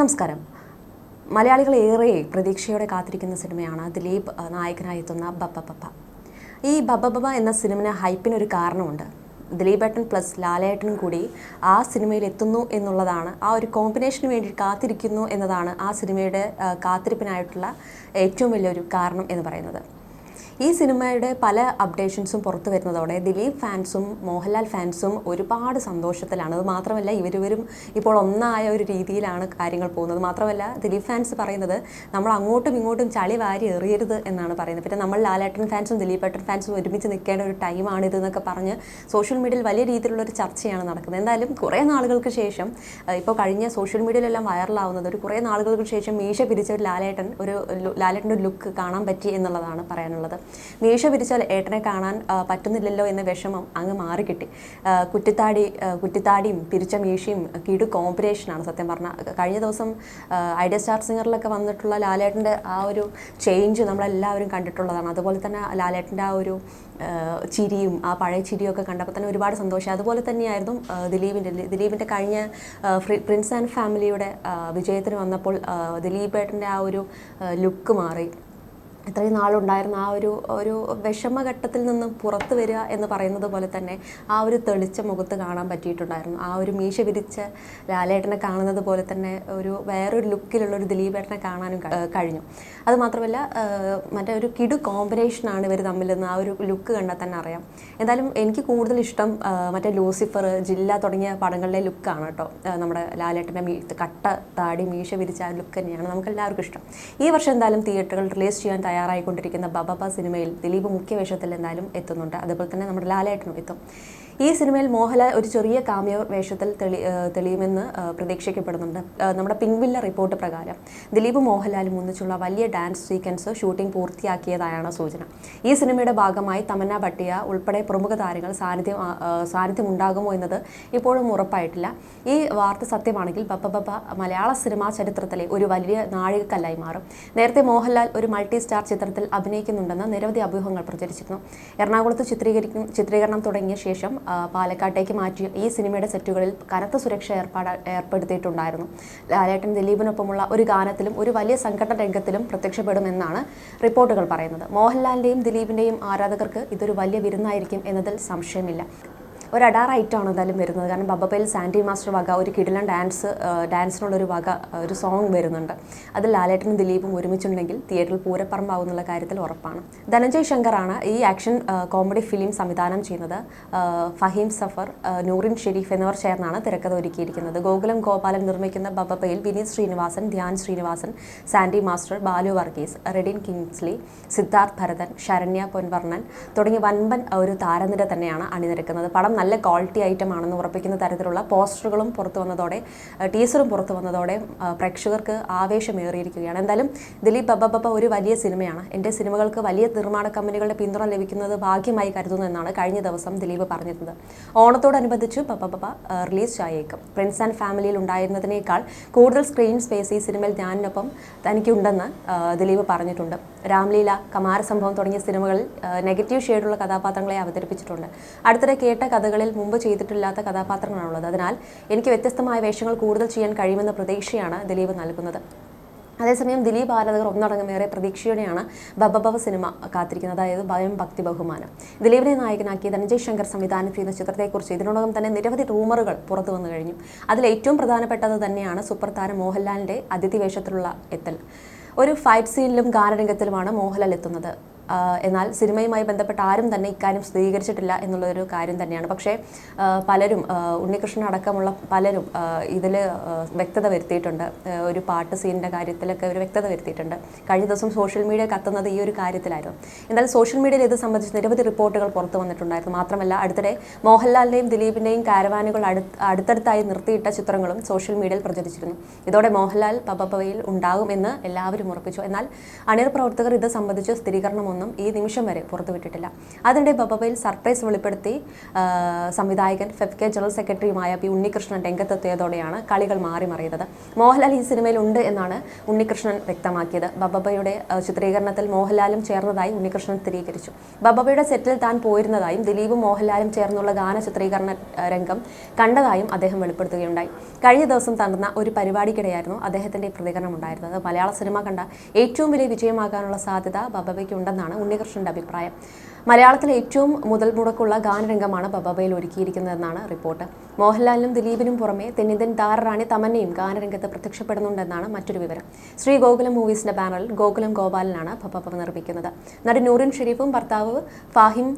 നമസ്കാരം. മലയാളികൾ ഏറെ പ്രതീക്ഷയോടെ കാത്തിരിക്കുന്ന സിനിമയാണ് ദിലീപ് നായകനായി എത്തുന്ന ബബ്ബ ബബ്ബ. ഈ ബബ്ബ ബബ്ബ എന്ന സിനിമന് ഹൈപ്പിനൊരു കാരണമുണ്ട്. ദിലീപേട്ടൻ പ്ലസ് ലാലേട്ടനും കൂടി ആ സിനിമയിൽ എത്തുന്നു എന്നുള്ളതാണ് ആ ഒരു കോമ്പിനേഷന് വേണ്ടി കാത്തിരിക്കുന്നു എന്നതാണ് ആ സിനിമയുടെ കാത്തിരിപ്പിനായിട്ടുള്ള ഏറ്റവും വലിയൊരു കാരണം എന്ന് പറയുന്നത്. ഈ സിനിമയുടെ പല അപ്ഡേഷൻസും പുറത്തു വരുന്നതോടെ ദിലീപ് ഫാൻസും മോഹൻലാൽ ഫാൻസും ഒരുപാട് സന്തോഷത്തിലാണ്. അത് മാത്രമല്ല ഇവരിവരും ഇപ്പോൾ ഒന്നായ ഒരു രീതിയിലാണ് കാര്യങ്ങൾ പോകുന്നത്. മാത്രമല്ല ദിലീപ് ഫാൻസ് പറയുന്നത് നമ്മൾ അങ്ങോട്ടും ഇങ്ങോട്ടും ചളി വാരി എറിയരുത് എന്നാണ് പറയുന്നത്. പിന്നെ നമ്മൾ ലാലേട്ടൻ ഫാൻസും ദിലീപ് ഏട്ടൻ ഫാൻസും ഒരുമിച്ച് നിൽക്കേണ്ട ഒരു ടൈമാണിത് എന്നൊക്കെ പറഞ്ഞ് സോഷ്യൽ മീഡിയയിൽ വലിയ രീതിയിലുള്ള ഒരു ചർച്ചയാണ് നടക്കുന്നത്. എന്തായാലും കുറേ നാളുകൾക്ക് ശേഷം ഇപ്പോൾ കഴിഞ്ഞ സോഷ്യൽ മീഡിയയിലെല്ലാം വൈറലാവുന്നത് ഒരു കുറേ നാളുകൾക്ക് ശേഷം മീശ പിരിച്ച ഒരു ലാലേട്ടൻ ഒരു ലാലേട്ടന്റെ ലുക്ക് കാണാൻ പറ്റി എന്നുള്ളതാണ് പറയാനുള്ളത്. മീശ പിരിച്ചാൽ ഏട്ടനെ കാണാൻ പറ്റുന്നില്ലല്ലോ എന്ന വിഷമം അങ്ങ് മാറിക്കിട്ടി. കുറ്റിത്താടി കുറ്റിത്താടിയും പിരിച്ച മീശയും കിടു കോമ്പിനേഷനാണ് സത്യം പറഞ്ഞാൽ കഴിഞ്ഞ ദിവസം ഐഡിയ സ്റ്റാർ സിംഗറിലൊക്കെ വന്നിട്ടുള്ള ലാലേട്ടന്റെ ആ ഒരു ചേഞ്ച് നമ്മളെല്ലാവരും കണ്ടിട്ടുള്ളതാണ്. അതുപോലെ തന്നെ ലാലേട്ടന്റെ ആ ഒരു ചിരിയും ആ പഴയ ചിരിയും ഒക്കെ കണ്ടപ്പോൾ തന്നെ ഒരുപാട് സന്തോഷം. അതുപോലെ തന്നെയായിരുന്നു ദിലീപിന്റെ ദിലീപിന്റെ കഴിഞ്ഞ പ്രിൻസ് ആൻഡ് ഫാമിലിയുടെ വിജയത്തിന് വന്നപ്പോൾ ദിലീപ് ദിലീപേട്ടന്റെ ആ ഒരു ലുക്ക് മാറി. ഇത്രയും നാളുണ്ടായിരുന്ന ആ ഒരു ഒരു വിഷമഘട്ടത്തിൽ നിന്ന് പുറത്തു വരിക എന്ന് പറയുന്നത് പോലെ തന്നെ ആ ഒരു തെളിച്ച മുഖത്ത് കാണാൻ പറ്റിയിട്ടുണ്ടായിരുന്നു. ആ ഒരു മീശ വിരിച്ച ലാലേട്ടനെ കാണുന്നത് പോലെ തന്നെ ഒരു വേറൊരു ലുക്കിലുള്ള ഒരു ദിലീപേട്ടനെ കാണാനും കഴിഞ്ഞു. അത് മാത്രമല്ല മറ്റേ ഒരു കിടു കോമ്പിനേഷനാണ് ഇവർ തമ്മിൽ നിന്ന് ആ ഒരു ലുക്ക് കണ്ടാൽ തന്നെ അറിയാം. എന്തായാലും എനിക്ക് കൂടുതൽ ഇഷ്ടം മറ്റേ ലൂസിഫർ ജില്ല തുടങ്ങിയ പടങ്ങളിലെ ലുക്കാണ് കേട്ടോ. നമ്മുടെ ലാലേട്ടന്റെ മീ കട്ട താടി മീശ വിരിച്ച ആ ലുക്ക് തന്നെയാണ്. നമുക്ക് എല്ലാവർക്കും ഇഷ്ടം. ഈ വർഷം എന്തായാലും തിയേറ്ററുകൾ റിലീസ് ചെയ്യാൻ തയ്യാറായിക്കൊണ്ടിരിക്കുന്ന ബബബ സിനിമയിൽ ദിലീപ് മുഖ്യവേഷത്തിൽ എന്തായാലും എത്തുന്നുണ്ട്. അതുപോലെ തന്നെ നമ്മുടെ ലാലേട്ടനും എത്തും. ഈ സിനിമയിൽ മോഹൻലാൽ ഒരു ചെറിയ കാമ്യ വേഷത്തിൽ തെളി തെളിയുമെന്ന് പ്രതീക്ഷിക്കപ്പെടുന്നുണ്ട്. നമ്മുടെ പിൻവില്ല റിപ്പോർട്ട് പ്രകാരം ദിലീപ് മോഹൻലാലും ഒന്നിച്ചുള്ള വലിയ ഡാൻസ് സീക്വൻസ് ഷൂട്ടിംഗ് പൂർത്തിയാക്കിയതായാണ് സൂചന. ഈ സിനിമയുടെ ഭാഗമായി തമന്ന ഭട്ടിയ ഉൾപ്പെടെ പ്രമുഖ താരങ്ങൾ സാന്നിധ്യം സാന്നിധ്യം ഉണ്ടാകുമോ എന്നത് ഇപ്പോഴും ഉറപ്പായിട്ടില്ല. ഈ വാർത്ത സത്യമാണെങ്കിൽ ബപ്പ ബപ്പ മലയാള സിനിമാ ചരിത്രത്തിലെ ഒരു വലിയ നാഴികക്കല്ലായി മാറും. നേരത്തെ മോഹൻലാൽ ഒരു മൾട്ടി സ്റ്റാർ ചിത്രത്തിൽ അഭിനയിക്കുന്നുണ്ടെന്ന് നിരവധി അഭ്യൂഹങ്ങൾ പ്രചരിച്ചിരുന്നു. എറണാകുളത്ത് ചിത്രീകരിക്കും ചിത്രീകരണം തുടങ്ങിയ ശേഷം പാലക്കാട്ടേക്ക് മാറ്റി ഈ സിനിമയുടെ സെറ്റുകളിൽ കനത്ത സുരക്ഷ ഏർപ്പാട് ഏർപ്പെടുത്തിയിട്ടുണ്ടായിരുന്നു. ലാലേട്ടൻ ദിലീപിനൊപ്പമുള്ള ഒരു ഗാനത്തിലും ഒരു വലിയ സംഘടന രംഗത്തിലും പ്രത്യക്ഷപ്പെടുമെന്നാണ് റിപ്പോർട്ടുകൾ പറയുന്നത്. മോഹൻലാലിന്റെയും ദിലീപിന്റെയും ആരാധകർക്ക് ഇതൊരു വലിയ വിരുന്നായിരിക്കും എന്നതിൽ സംശയമില്ല. ഒരു അഡാർ ഐറ്റമാണ് എന്തായാലും വരുന്നത്. കാരണം ബബ്ബയിൽ സാൻഡി മാസ്റ്റർ വക ഒരു കിടിലൻ ഡാൻസ് ഡാൻസിനുള്ളൊരു വക ഒരു സോങ് വരുന്നുണ്ട്. അത് ലാലേട്ടനും ദിലീപും ഒരുമിച്ചുണ്ടെങ്കിൽ തിയേറ്ററിൽ പൂരപ്പറമ്പാവും എന്നുള്ള കാര്യത്തിൽ ഉറപ്പാണ്. ധനഞ്ജയ് ശങ്കറാണ് ഈ ആക്ഷൻ കോമഡി ഫിലിം സംവിധാനം ചെയ്യുന്നത്. ഫഹീം സഫർ നൂറിൻ ഷെരീഫ് എന്നിവർ ചേർന്നാണ് തിരക്കഥ ഒരുക്കിയിരിക്കുന്നത്. ഗോകുലം ഗോപാലൻ നിർമ്മിക്കുന്ന ബബ്ബയിൽ Vineeth Sreenivasan Dhyan Sreenivasan Sandy master Balu Varghese Redin Kingsley Siddharth Bharathan Saranya Ponvannan തുടങ്ങിയ വൻപൻ ഒരു താരനിര തന്നെയാണ് അണിനിരക്കുന്നത്. പടം നല്ല ക്വാളിറ്റി ഐറ്റം ആണെന്ന് ഉറപ്പിക്കുന്ന തരത്തിലുള്ള പോസ്റ്ററുകളും പുറത്തു വന്നതോടെ ടീസറും പുറത്തു വന്നതോടെ പ്രേക്ഷകർക്ക് ആവേശമേറിയിരിക്കുകയാണ്. എന്തായാലും ദിലീപ് ബബ്ബ ഒരു വലിയ സിനിമയാണ്. എന്റെ സിനിമകൾക്ക് വലിയ നിർമ്മാണ കമ്പനികളുടെ പിന്തുണ ലഭിക്കുന്നത് ഭാഗ്യമായി കരുതുന്നു എന്നാണ് കഴിഞ്ഞ ദിവസം ദിലീപ് പറഞ്ഞിരുന്നത്. ഓണത്തോടനുബന്ധിച്ച് ബബ്ബ റിലീസ് ആയേക്കും. പ്രിൻസ് ആൻഡ് ഫാമിലിയിൽ ഉണ്ടായിരുന്നതിനേക്കാൾ കൂടുതൽ സ്ക്രീൻ സ്പേസ് ഈ സിനിമയിൽ ഞാനിനൊപ്പം തനിക്കുണ്ടെന്ന് ദിലീപ് പറഞ്ഞിട്ടുണ്ട്. രാംലീല കമാര സംഭവം തുടങ്ങിയ സിനിമകളിൽ നെഗറ്റീവ് ഷെയ്ഡുള്ള കഥാപാത്രങ്ങളെ അവതരിപ്പിച്ചിട്ടുണ്ട്. അടുത്തിടെ കേട്ട കഥകളിൽ മുമ്പ് ചെയ്തിട്ടില്ലാത്ത കഥാപാത്രങ്ങളാണുള്ളത്. അതിനാൽ എനിക്ക് വ്യത്യസ്തമായ വേഷങ്ങൾ കൂടുതൽ ചെയ്യാൻ കഴിയുമെന്ന പ്രതീക്ഷയാണ് ദിലീപ് നൽകുന്നത്. അതേസമയം ദിലീപ് ആരാധകർ ഒന്നടങ്കം ഏറെ പ്രതീക്ഷയോടെയാണ് ബബബവ സിനിമ കാത്തിരിക്കുന്നത്. അതായത് ഭയം ഭക്തി ബഹുമാനം. ദിലീപിനെ നായകനാക്കി ധനഞ്ജയ് ശങ്കർ സംവിധാനം ചെയ്യുന്ന ചിത്രത്തെക്കുറിച്ച് ഇതിനോടകം തന്നെ നിരവധി റൂമറുകൾ പുറത്തു വന്നു കഴിഞ്ഞു. അതിൽ ഏറ്റവും പ്രധാനപ്പെട്ടത് തന്നെയാണ് സൂപ്പർ താരം മോഹൻലാലിന്റെ അതിഥി വേഷത്തിലുള്ള എത്തൽ. ഒരു ഫൈറ്റ് സീനിലും ഗാനരംഗത്തിലുമാണ് മോഹൻലാൽ എത്തുന്നത്. എന്നാൽ സിനിമയുമായി ബന്ധപ്പെട്ട് ആരും തന്നെ ഇക്കാര്യം സ്ഥിരീകരിച്ചിട്ടില്ല എന്നുള്ളൊരു കാര്യം തന്നെയാണ്. പക്ഷേ പലരും ഉണ്ണികൃഷ്ണൻ അടക്കമുള്ള പലരും ഇതിൽ വ്യക്തത വരുത്തിയിട്ടുണ്ട്. ഒരു പാട്ട് സീനിന്റെ കാര്യത്തിലൊക്കെ ഒരു വ്യക്തത വരുത്തിയിട്ടുണ്ട്. കഴിഞ്ഞ ദിവസം സോഷ്യൽ മീഡിയ കത്തുന്നത് ഈ ഒരു കാര്യത്തിലായിരുന്നു. എന്നാൽ സോഷ്യൽ മീഡിയയിൽ ഇത് സംബന്ധിച്ച് നിരവധി റിപ്പോർട്ടുകൾ പുറത്തു വന്നിട്ടുണ്ടായിരുന്നു. മാത്രമല്ല അടുത്തിടെ മോഹൻലാലിന്റെയും ദിലീപിന്റെയും കാരവാനുകൾ അടുത്ത് അടുത്തടുത്തായി നിർത്തിയിട്ട ചിത്രങ്ങളും സോഷ്യൽ മീഡിയയിൽ പ്രചരിച്ചിരുന്നു. ഇതോടെ മോഹൻലാൽ പബപ്പവയിൽ ഉണ്ടാകുമെന്ന് എല്ലാവരും ഉറപ്പിച്ചു. എന്നാൽ അണിയർ പ്രവർത്തകർ ഇത് സംബന്ധിച്ച് സ്ഥിരീകരണമൊന്നും വിവരങ്ങളൊന്നും ഈ നിമിഷം വരെ പുറത്തുവിട്ടിട്ടില്ല. അതിനിടെ ബബബയിൽ സർപ്രൈസ് വെളിപ്പെടുത്തി സംവിധായകൻ ഫെഫ്കെ ജനറൽ സെക്രട്ടറിയുമായ പി ഉണ്ണികൃഷ്ണൻ രംഗത്തെത്തിയതോടെയാണ് കളികൾ മാറി മറിയുന്നത്. മോഹൻലാൽ ഈ സിനിമയിൽ ഉണ്ട് എന്നാണ് ഉണ്ണികൃഷ്ണൻ വ്യക്തമാക്കിയത്. ബബബയുടെ ചിത്രീകരണത്തിൽ മോഹൻലാലും ചേർന്നതായി ഉണ്ണികൃഷ്ണൻ സ്ഥിരീകരിച്ചു. ബബബയുടെ സെറ്റിൽ താൻ പോയിരുന്നതായും ദിലീപും മോഹൻലാലും ചേർന്നുള്ള ഗാന ചിത്രീകരണ രംഗം കണ്ടതായും അദ്ദേഹം വെളിപ്പെടുത്തുകയുണ്ടായി. കഴിഞ്ഞ ദിവസം നടന്ന ഒരു പരിപാടിക്കിടെയായിരുന്നു അദ്ദേഹത്തിന്റെ ഈ പ്രതികരണം ഉണ്ടായിരുന്നത് മലയാള സിനിമ കണ്ട ഏറ്റവും വലിയ വിജയമാകാനുള്ള സാധ്യത ബബബയ്ക്കുണ്ടെന്നാണ് ഉണ്ണികൃഷ്ണന്റെ അഭിപ്രായം. മലയാളത്തിലെ ഏറ്റവും മുതൽ മുടക്കുള്ള ഗാനരംഗമാണ് ബബാബയിൽ ഒരുക്കിയിരിക്കുന്നതെന്നാണ് റിപ്പോർട്ട്. മോഹൻലാലിനും ദിലീപിനും പുറമെ തെന്നിന്ത്യൻ താരറാണി തമന്നയും ഗാനരംഗത്ത് പ്രത്യക്ഷപ്പെടുന്നുണ്ടെന്നാണ് മറ്റൊരു വിവരം. ശ്രീ ഗോകുലം മൂവീസിന്റെ ബാനറിൽ ഗോകുലം ഗോപാലനാണ് ബബാബ നിർമ്മിക്കുന്നത്. നടി നൂറിൻ ഷെരീഫും ഭർത്താവ് ഫാഹിം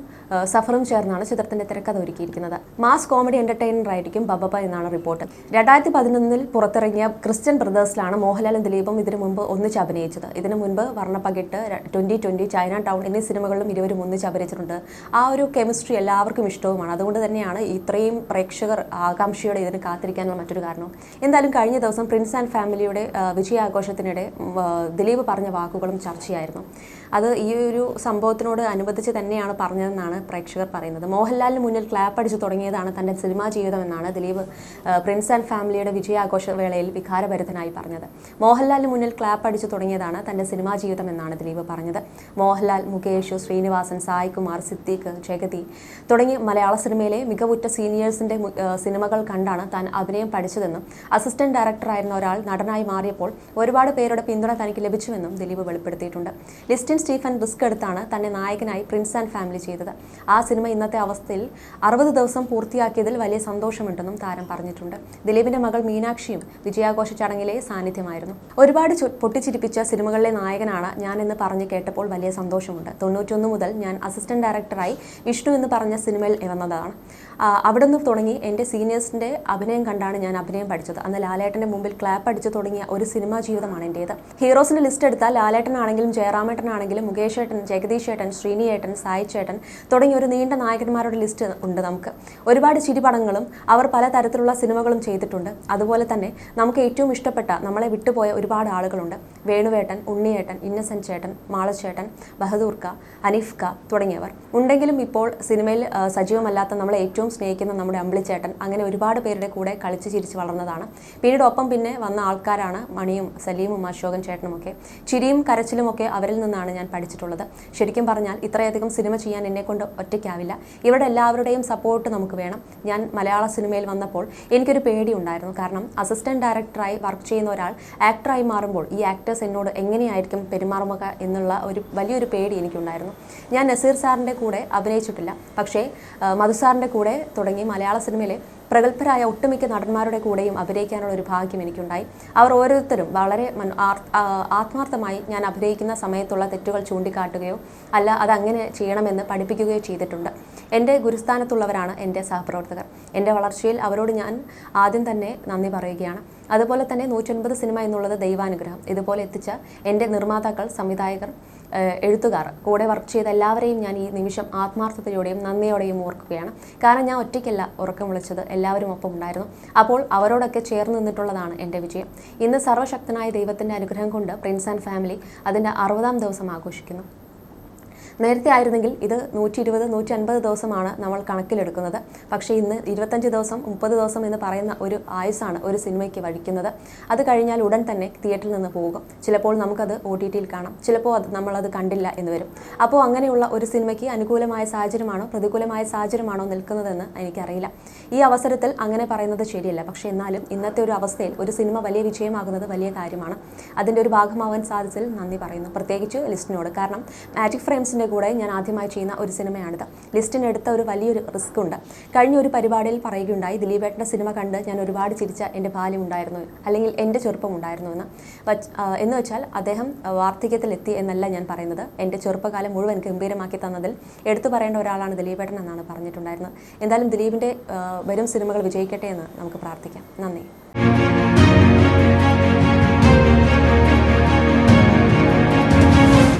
സഫറും ചേർന്നാണ് ചിത്രത്തിന്റെ തിരക്കഥ ഒരുക്കിയിരിക്കുന്നത്. മാസ് കോമഡി എന്റർടൈനർ ആയിരിക്കും ബബബ എന്നാണ് റിപ്പോർട്ട്. രണ്ടായിരത്തി പതിനൊന്നിൽ പുറത്തിറങ്ങിയ ക്രിസ്ത്യൻ ബ്രദേഴ്സിലാണ് മോഹൻലാലും ദിലീപും ഇതിനു മുമ്പ് ഒന്നിച്ച് അഭിനയിച്ചത്. ഇതിനു മുൻപ് Varnappakittu twenty twenty China town എന്നീ സിനിമകളിലും ഇരുവരും ഒന്നിച്ച് അഭിനയിച്ചിട്ടുണ്ട് ആ ഒരു കെമിസ്ട്രി എല്ലാവർക്കും ഇഷ്ടവുമാണ്. അതുകൊണ്ട് തന്നെയാണ് ഇത്രയും പ്രേക്ഷകർ ആകാംക്ഷയോടെ ഇതിന് കാത്തിരിക്കാനുള്ള മറ്റൊരു കാരണം. എന്തായാലും കഴിഞ്ഞ ദിവസം പ്രിൻസ് ആൻഡ് ഫാമിലിയുടെ വിജയാഘോഷത്തിനിടെ ദിലീപ് പറഞ്ഞ വാക്കുകളും ചർച്ചയായിരുന്നു. അത് ഈ ഒരു സംഭവത്തിനോട് അനുബന്ധിച്ച് തന്നെയാണ് പറഞ്ഞതെന്നാണ് പ്രേക്ഷകർ പറയുന്നത്. മോഹൻലാലിന് മുന്നിൽ ക്ലാപ്പ് അടിച്ചു തുടങ്ങിയതാണ് തന്റെ സിനിമാ ജീവിതം എന്നാണ് ദിലീപ് പ്രിൻസ് ആൻഡ് ഫാമിലിയുടെ വിജയാഘോഷ വേളയിൽ വികാരഭരിതനായി പറഞ്ഞത്. മോഹൻലാലിന് മുന്നിൽ ക്ലാപ്പ് അടിച്ചു തുടങ്ങിയതാണ് തന്റെ സിനിമാ ജീവിതം എന്നാണ് ദിലീപ് പറഞ്ഞത്. മോഹൻലാൽ മുകേഷ് ശ്രീനിവാസൻ സായ് കുമാർ സിദ്ദീഖ് ജഗതി തുടങ്ങി മലയാള സിനിമയിലെ മികവുറ്റ സീനിയേഴ്സിന്റെ സിനിമകൾ കണ്ടാണ് താൻ അഭിനയം പഠിച്ചതെന്നും അസിസ്റ്റന്റ് ഡയറക്ടറായിരുന്ന ഒരാൾ നടനായി മാറിയപ്പോൾ ഒരുപാട് പേരുടെ പിന്തുണ തനിക്ക് ലഭിച്ചുവെന്നും ദിലീപ് വെളിപ്പെടുത്തിയിട്ടുണ്ട്. ലിസ്റ്റിൻ സ്റ്റീഫൻ റിസ്ക് എടുത്താണ് തന്നെ നായകനായി പ്രിൻസ് ആൻഡ് ഫാമിലി ചെയ്തത്. ആ സിനിമ ഇന്നത്തെ അവസ്ഥയിൽ അറുപത് ദിവസം പൂർത്തിയാക്കിയതിൽ വലിയ സന്തോഷമുണ്ടെന്നും താരം പറഞ്ഞിട്ടുണ്ട്. ദിലീപിന്റെ മകൾ മീനാക്ഷിയും വിജയാഘോഷ ചടങ്ങിലെ സാന്നിധ്യമായിരുന്നു. ഒരുപാട് പൊട്ടിച്ചിരിപ്പിച്ച സിനിമകളിലെ നായകനാണ് ഞാൻ എന്ന് പറഞ്ഞു കേട്ടപ്പോൾ വലിയ സന്തോഷമുണ്ട്. തൊണ്ണൂറ്റൊന്ന് മുതൽ ഞാൻ അസിസ്റ്റന്റ് ഡയറക്ടറായി വിഷ്ണു എന്ന് പറഞ്ഞ സിനിമയിൽ വന്നതാണ് അവിടെ നിന്ന് തുടങ്ങി എന്റെ സീനിയേഴ്സിന്റെ അഭിനയം കണ്ടാണ് ഞാൻ അഭിനയം പഠിച്ചത്. അന്ന് ലാലേട്ടന്റെ മുമ്പിൽ ക്ലാപ്പ് അടിച്ചു തുടങ്ങിയ ഒരു സിനിമാ ജീവിതമാണ് എന്റേത് ഹീറോസിന്റെ ലിസ്റ്റ് എടുത്താൽ ലാലേട്ടനാണെങ്കിലും ജയറാമേട്ടനാണെങ്കിലും മുകേഷ് ഏട്ടൻ ജഗദീഷ് ഏട്ടൻ ശ്രീനി ഏട്ടൻ സായി ചേട്ടൻ തുടങ്ങിയ ഒരു നീണ്ട നായകന്മാരുടെ ലിസ്റ്റ് ഉണ്ട് നമുക്ക്. ഒരുപാട് ചിരിപടങ്ങളും അവർ പലതരത്തിലുള്ള സിനിമകളും ചെയ്തിട്ടുണ്ട്. അതുപോലെ തന്നെ നമുക്ക് ഏറ്റവും ഇഷ്ടപ്പെട്ട നമ്മളെ വിട്ടുപോയ ഒരുപാട് ആളുകളുണ്ട്. വേണുവേട്ടൻ ഉണ്ണിയേട്ടൻ ഇന്നസെന്റ് ചേട്ടൻ മാളച്ചേട്ടൻ ബഹദൂർക്ക അനിഫ്ക തുടങ്ങിയവർ. ഉണ്ടെങ്കിലും ഇപ്പോൾ സിനിമയിൽ സജീവമല്ലാത്ത നമ്മളെ ഏറ്റവും സ്നേഹിക്കുന്ന നമ്മുടെ അമ്പിളിച്ചേട്ടൻ അങ്ങനെ ഒരുപാട് പേരുടെ കൂടെ കളിച്ച് ചിരിച്ച് വളർന്നതാണ്. പിന്നീട് ഒപ്പം പിന്നെ വന്ന ആൾക്കാരാണ് മണിയും സലീമും അശോകൻ ചേട്ടനുമൊക്കെ ചിരിയും കരച്ചിലും ഒക്കെ അവരിൽ നിന്നാണ് ഞാൻ പഠിച്ചിട്ടുള്ളത്. ശരിക്കും പറഞ്ഞാൽ ഇത്രയധികം സിനിമ ചെയ്യാൻ എന്നെ കൊണ്ട് ഒറ്റയ്ക്കാവില്ല. ഇവിടെ എല്ലാവരുടെയും സപ്പോർട്ട് നമുക്ക് വേണം. ഞാൻ മലയാള സിനിമയിൽ വന്നപ്പോൾ എനിക്കൊരു പേടി ഉണ്ടായിരുന്നു. കാരണം അസിസ്റ്റന്റ് ഡയറക്ടറായി വർക്ക് ചെയ്യുന്ന ഒരാൾ ആക്ടറായി മാറുമ്പോൾ ഈ ആക്ടേഴ്സ് എന്നോട് എങ്ങനെയായിരിക്കും പെരുമാറുക എന്നുള്ള ഒരു വലിയൊരു പേടി എനിക്കുണ്ടായിരുന്നു. ഞാൻ നസീർ സാറിന്റെ കൂടെ അഭിനയിച്ചിട്ടില്ല. പക്ഷേ മധു സാറിന്റെ കൂടെ തുടങ്ങി മലയാള സിനിമയിലെ പ്രഗത്ഭരായ ഒട്ടുമിക്ക നടന്മാരുടെ കൂടെയും അഭിനയിക്കാനുള്ള ഒരു ഭാഗ്യം എനിക്കുണ്ടായി. അവർ ഓരോരുത്തരും വളരെ ആത്മാർത്ഥമായി ഞാൻ അഭിനയിക്കുന്ന സമയത്തുള്ള തെറ്റുകൾ ചൂണ്ടിക്കാട്ടുകയോ അല്ല അതങ്ങനെ ചെയ്യണമെന്ന് പഠിപ്പിക്കുകയോ ചെയ്തിട്ടുണ്ട്. എന്റെ ഗുരുസ്ഥാനത്തുള്ളവരാണ് എന്റെ സഹപ്രവർത്തകർ. എന്റെ വളർച്ചയിൽ അവരോട് ഞാൻ ആദ്യം തന്നെ നന്ദി പറയുകയാണ്. അതുപോലെ തന്നെ നൂറ്റൊൻപത് സിനിമ എന്നുള്ളത് ദൈവാനുഗ്രഹം. ഇതുപോലെ എത്തിച്ച എന്റെ നിർമ്മാതാക്കൾ സംവിധായകർ എഴുത്തുകാർ കൂടെ വർക്ക് ചെയ്ത എല്ലാവരെയും ഞാൻ ഈ നിമിഷം ആത്മാർത്ഥതയോടെയും നന്ദിയോടെയും ഓർക്കുകയാണ്. കാരണം ഞാൻ ഒറ്റയ്ക്കല്ല ഉറക്കം വിളിച്ചത് എല്ലാവരും ഒപ്പം ഉണ്ടായിരുന്നു. അപ്പോൾ അവരോടൊക്കെ ചേർന്ന് നിന്നിട്ടുള്ളതാണ് എന്റെ വിജയം. ഇന്ന് സർവശക്തനായ ദൈവത്തിന്റെ അനുഗ്രഹം കൊണ്ട് പ്രിൻസ് ആൻഡ് ഫാമിലി അതിന്റെ അറുപതാം ദിവസം ആഘോഷിക്കുന്നു. നേരത്തെ ആയിരുന്നെങ്കിൽ ഇത് നൂറ്റി ഇരുപത് നൂറ്റി അൻപത് ദിവസമാണ് നമ്മൾ കണക്കിലെടുക്കുന്നത്. പക്ഷേ ഇന്ന് ഇരുപത്തഞ്ച് ദിവസം മുപ്പത് ദിവസം എന്ന് പറയുന്ന ഒരു ആയുസാണ് ഒരു സിനിമയ്ക്ക് വഴിക്കുന്നത് അത് കഴിഞ്ഞാൽ ഉടൻ തന്നെ തിയേറ്ററിൽ നിന്ന് പോകും. ചിലപ്പോൾ നമുക്കത് ഒ ടി ടിയിൽ കാണാം. ചിലപ്പോൾ അത് നമ്മളത് കണ്ടില്ല എന്ന് വരും. അപ്പോൾ അങ്ങനെയുള്ള ഒരു സിനിമയ്ക്ക് അനുകൂലമായ സാഹചര്യമാണോ പ്രതികൂലമായ സാഹചര്യമാണോ നിൽക്കുന്നതെന്ന് എനിക്കറിയില്ല. ഈ അവസരത്തിൽ അങ്ങനെ പറയുന്നത് ശരിയല്ല. പക്ഷേ എന്നാലും ഇന്നത്തെ ഒരു അവസ്ഥയിൽ ഒരു സിനിമ വലിയ വിജയമാകുന്നത് വലിയ കാര്യമാണ്. അതിന്റെ ഒരു ഭാഗമാവാൻ സാധിച്ചതിൽ നന്ദി പറയുന്നു. പ്രത്യേകിച്ച് ലിസ്റ്റിനോട്. കാരണം മാജിക് ഫ്രെയിംസിന്റെ കൂടെ ഞാൻ ആദ്യമായി ചെയ്യുന്ന ഒരു സിനിമയാണിത് ലിസ്റ്റിനെടുത്ത ഒരു വലിയൊരു റിസ്ക് ഉണ്ട്. കഴിഞ്ഞ ഒരു പരിപാടിയിൽ പറയുകയുണ്ടായി ദിലീപേട്ടന്റെ സിനിമ കണ്ട് ഞാൻ ഒരുപാട് ചിരിച്ച എന്റെ ബാല്യം ഉണ്ടായിരുന്നു അല്ലെങ്കിൽ എന്റെ ചെറുപ്പം ഉണ്ടായിരുന്നു എന്ന്. എന്ന് വെച്ചാൽ അദ്ദേഹം വാർദ്ധക്യത്തിലെത്തി എന്നല്ല ഞാൻ പറയുന്നത്. എന്റെ ചെറുപ്പകാലം മുഴുവൻ ഗംഭീരമാക്കി തന്നതിൽ എടുത്തു പറയേണ്ട ഒരാളാണ് ദിലീപേട്ടൻ എന്നാണ് പറഞ്ഞിട്ടുണ്ടായിരുന്നത്. എന്തായാലും ദിലീപിന്റെ വരും സിനിമകൾ വിജയിക്കട്ടെ എന്ന് നമുക്ക് പ്രാർത്ഥിക്കാം. നന്ദി.